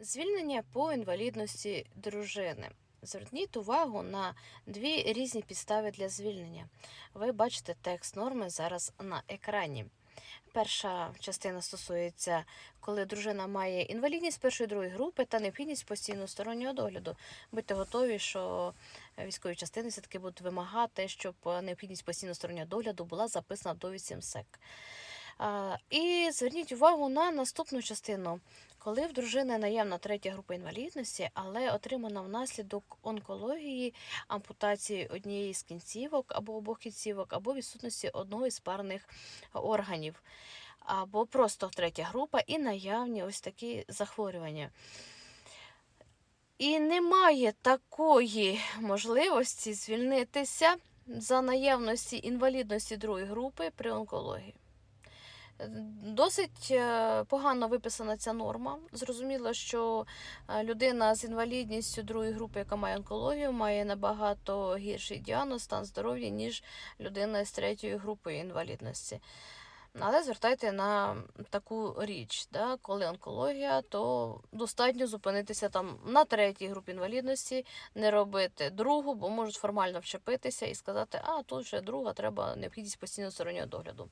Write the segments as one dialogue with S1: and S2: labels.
S1: Звільнення по інвалідності дружини. Зверніть увагу на дві різні підстави для звільнення. Ви бачите текст норми зараз на екрані. Перша частина стосується, коли дружина має інвалідність першої другої групи та необхідність постійного стороннього догляду. Будьте готові, що військові частини все-таки будуть вимагати, щоб необхідність постійного стороннього догляду була записана в довідці МСЕК. І зверніть увагу на наступну частину. Коли в дружини наявна третя група інвалідності, але отримана внаслідок онкології, ампутації однієї з кінцівок або обох кінцівок, або відсутності одного із парних органів, або просто третя група і наявні ось такі захворювання. І немає такої можливості звільнитися за наявності інвалідності другої групи при онкології. Досить е, погано виписана ця норма. Зрозуміло, що е, людина з інвалідністю другої групи, яка має онкологію, має набагато гірший діагноз, стан здоров'я, ніж людина з третьої групи інвалідності. Але звертайте на таку річ, да, коли онкологія, то достатньо зупинитися там на третій групі інвалідності, не робити другу, бо можуть формально вчепитися і сказати, а тут вже друга, треба необхідність постійного стороннього догляду.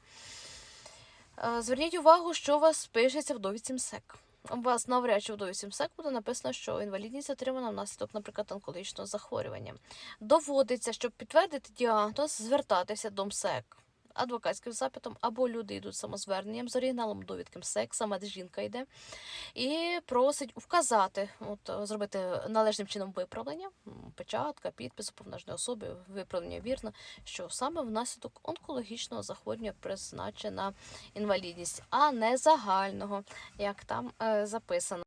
S1: Е, Зверніть увагу, що у вас пишеться в довідці МСЕК. У вас навряд чи в довідці буде написано, що інвалідність отримана внаслідок, наприклад, онкологічного захворювання. Доводиться, щоб підтвердити діагноз, звертатися до МСЕК адвокатським запитом, або люди йдуть самозверненням з оригіналом довідки МСЕК, саме жінка йде, і просить вказати, от, зробити належним чином виправлення, печатка, підпис уповноваженої особи, виправлення вірно, що саме внаслідок онкологічного захворювання призначена інвалідність, а не загального, як там е, записано.